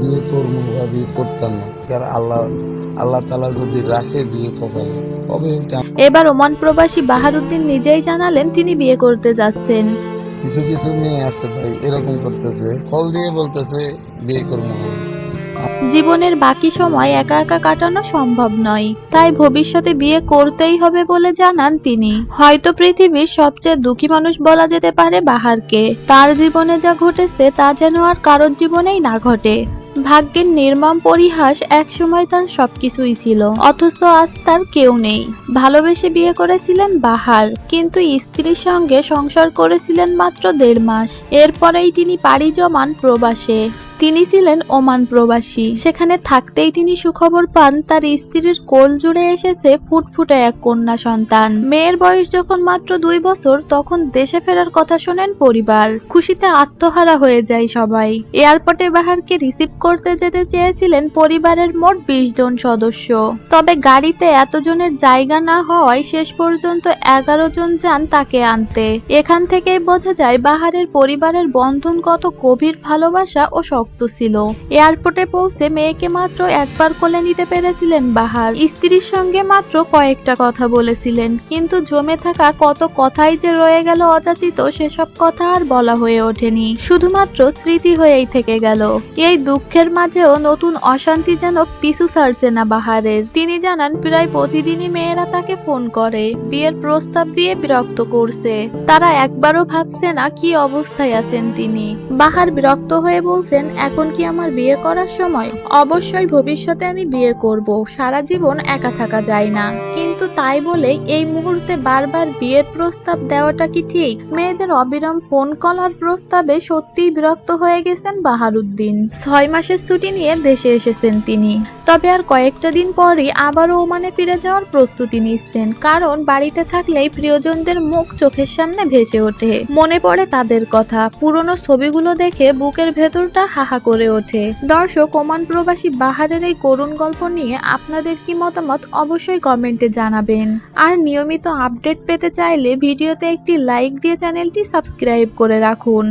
বিয়ে করব বা বিয়ে করতাম না। যারা আল্লাহ আল্লাহ তালা যদি রাখে বিয়ে কপালে এটা এবার ওমান প্রবাসী বাহারুদ্দিন নিজেই জানালেন তিনি বিয়ে করতে যাচ্ছেন। কিছু কিছু মেয়ে আছে ভাই এরকম করতেছে। ফল দিয়ে বলতেছে বিয়ে করব। জীবনের বাকি সময় একা একা কাটানো সম্ভব নয়। তাই ভবিষ্যতে বিয়ে করতেই হবে বলে জানান তিনি। হয়তো পৃথিবীর সবচেয়ে দুঃখী মানুষ বলা যেতে পারে বাহারকে। তার জীবনে যা ঘটেছে তা যেন আর কারোর জীবনেই না ঘটে। ভাগ্যের নির্মম পরিহাস একসময় তার সবকিছুই ছিল। অথচ আজ তার কেউ নেই। ভালোবেসে বিয়ে করেছিলেন বাহার, কিন্তু স্ত্রীর সঙ্গে সংসার করেছিলেন মাত্র দেড় মাস। এরপরেই তিনি পাড়ি জমান প্রবাসে। তিনি ছিলেন ওমান প্রবাসী। সেখানে থাকতেই তিনি সুখবর পান তার স্ত্রীর কোল জুড়ে এসেছে ফুটফুটে এক কন্যা সন্তান। মেয়ের বয়স যখন মাত্র দুই বছর, তখন দেশে ফেরার কথা শোনেন পরিবার। খুশিতে আত্মহারা হয়ে যায় সবাই। এয়ারপোর্টে বাহারকে রিসিভ করতে যেতে চেয়েছিলেন পরিবারের মোট বিশ জন সদস্য। তবে গাড়িতে এতজনের জায়গা না হওয়ায় শেষ পর্যন্ত এগারো জন যান তাকে আনতে। এখান থেকেই বোঝা যায়, বাহারের পরিবারের বন্ধন কত গভীর ভালোবাসা ও শক্ত ছিল। এয়ারপোর্টে পৌঁছে মেয়েকে মাত্র একবার কোলে নিতে পেরেছিলেন বাহার। স্ত্রীর সঙ্গে মাত্র কয়েকটা কথা বলেছিলেন, কিন্তু জমে থাকা কত কথাই যে রয়ে গেল অযাচিত সেসব কথা আর বলা হয়ে ওঠেনি। শুধুমাত্র স্মৃতি হয়েই থেকে গেল। এই দুঃখের মাঝেও নতুন অশান্তি যেন পিছু ছাড়ছে না বাহারের। তিনি জানান, প্রায় প্রতিদিনই মেয়েরা তাকে ফোন করে, বিয়ের প্রস্তাব দিয়ে বিরক্ত করছে। তারা একবারও ভাবছে না কি অবস্থায় আছেন তিনি। বাহার বিরক্ত হয়ে বলছেন এখন কি আমার বিয়ে করার সময়? অবশ্যই ভবিষ্যতে আমি বিয়ে করব। সারা জীবন একা থাকা যায় না। কিন্তু তাই বলে এই মুহূর্তে বারবার বিয়ের প্রস্তাব দেওয়াটা কি ঠিক? মেয়েদের অবিরাম ফোন কল আর প্রস্তাবে সত্যিই বিরক্ত হয়ে গেছেন বাহারুদ্দিন। ছয় মাসের ছুটি নিয়ে দেশে এসেছেন তিনি। তবে আর কয়েকটা দিন পরই আবারও ওমানে ফিরে যাওয়ার প্রস্তুতি নিচ্ছেন। কারণ বাড়িতে থাকলেই প্রিয়জনদের মুখ চোখের সামনে ভেসে ওঠে। মনে পড়ে তাদের কথা। পুরনো ছবিগুলো দেখে বুকের ভেতরটা হাহা করে ওঠে। দর্শক, ওমান প্রবাসী বাহারের এই করুণ গল্প নিয়ে আপনাদের কি মতামত অবশ্যই কমেন্টে জানাবেন। আর নিয়মিত আপডেট পেতে চাইলে ভিডিওতে একটি লাইক দিয়ে চ্যানেলটি সাবস্ক্রাইব করে রাখুন।